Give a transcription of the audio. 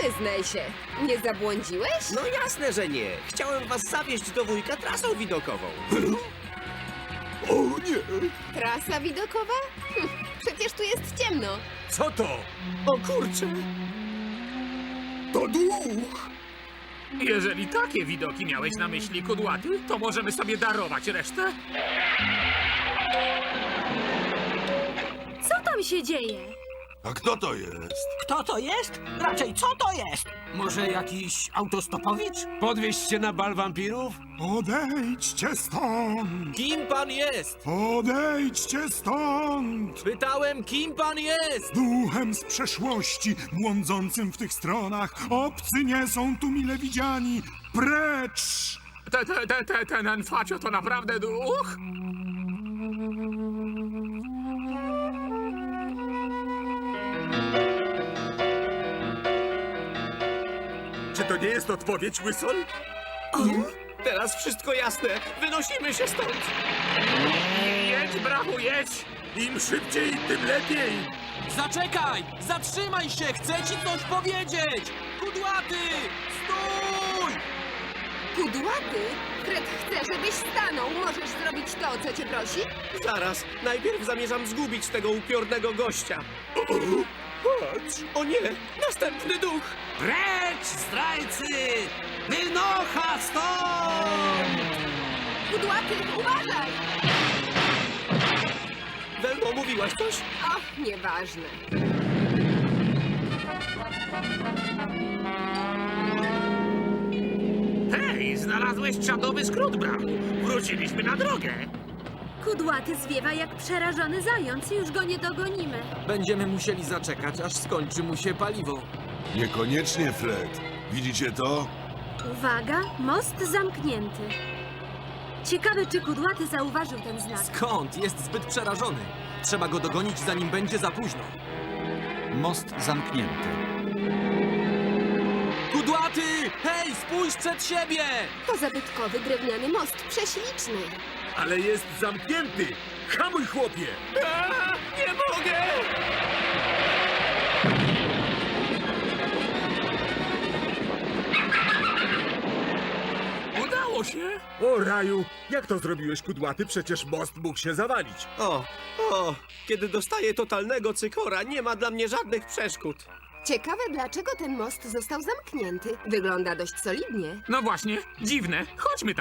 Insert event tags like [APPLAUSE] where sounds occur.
Przyznaj się, nie zabłądziłeś? No jasne, że nie. Chciałem was zawieźć do wujka trasą widokową. O nie! Trasa widokowa? Hm, przecież tu jest ciemno. Co to? O kurczę! To duch! Jeżeli takie widoki miałeś na myśli, kudłaty, to możemy sobie darować resztę? Co tam się dzieje? A kto to jest? Kto to jest? Raczej co to jest? Może jakiś autostopowicz? Podwieźć się na bal wampirów? Odejdźcie stąd! Kim pan jest? Odejdźcie stąd! Pytałem, kim pan jest? Duchem z przeszłości, błądzącym w tych stronach, obcy nie są tu mile widziani! Precz! Te, te, te, te, ten Enfacio to naprawdę duch? Czy to nie jest odpowiedź, Whistle? Teraz wszystko jasne. Wynosimy się stąd. Jedź, brachu, jedź! Im szybciej, tym lepiej! Zaczekaj! Zatrzymaj się! Chcę ci coś powiedzieć! Kudłaty! Stój! Kudłaty? Fred chce, żebyś stanął. Możesz zrobić to, o co cię prosi? Zaraz. Najpierw zamierzam zgubić tego upiornego gościa. [LAUGHS] Patrz! O nie! Następny duch! Precz, zdrajcy! Wynocha stąd! Kudłaty, uważaj! Welmo, mówiłaś coś? Och, nieważne. Hej, znalazłeś czadowy skrót, brachu. Wróciliśmy na drogę. Kudłaty zwiewa jak przerażony zając, już go nie dogonimy. Będziemy musieli zaczekać, aż skończy mu się paliwo. Niekoniecznie, Fred. Widzicie to? Uwaga, most zamknięty. Ciekawe, czy Kudłaty zauważył ten znak. Skąd? Jest zbyt przerażony. Trzeba go dogonić, zanim będzie za późno. Most zamknięty. Kudłaty! Hej, spójrz przed siebie! To zabytkowy drewniany most, prześliczny. Ale jest zamknięty! Hamuj, chłopie! A, nie mogę! Udało się. O raju! Jak to zrobiłeś, kudłaty? Przecież most mógł się zawalić. O, o, kiedy dostaję totalnego cykora, nie ma dla mnie żadnych przeszkód. Ciekawe, dlaczego ten most został zamknięty. Wygląda dość solidnie. No właśnie, dziwne. Chodźmy tam.